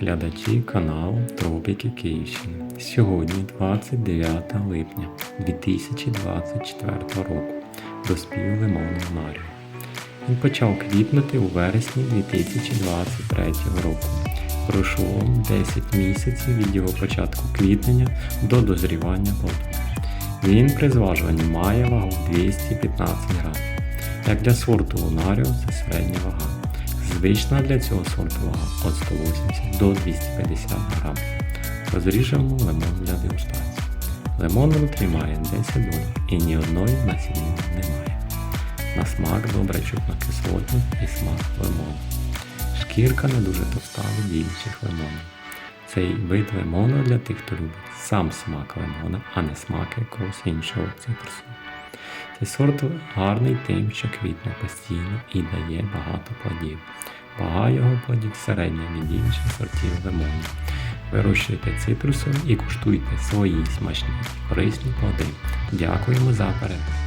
глядачі каналу Тропіки Київщини. Сьогодні 29 липня 2024 року доспів лимонний Маріо. Він почав квітнути у вересні 2023 року. Пройшло 10 місяців від його початку квітнення до дозрівання плоду. Він при зважуванні має вагу 215 грам. Як для сорту Лунаріо це середня вага. Звична для цього сорту вага від 180 до 250 грам. Розріжемо лимон для дегустації. Лимон внутрі має 10 доль і ні одної насіння немає. На смак добре чутно кислотний і смак лимону. Шкірка не дуже товста від інших лимонів. Цей вид лимону для тих, хто любить сам смак лимона, а не смак якогось іншого цитрусу. Цей сорт гарний тим, що квітне постійно і дає багато плодів. Вага його плодів середня від інших сортів лимонів. Вирощуйте цитрусом і куштуйте свої смачні корисні плоди. Дякуємо за перегляд.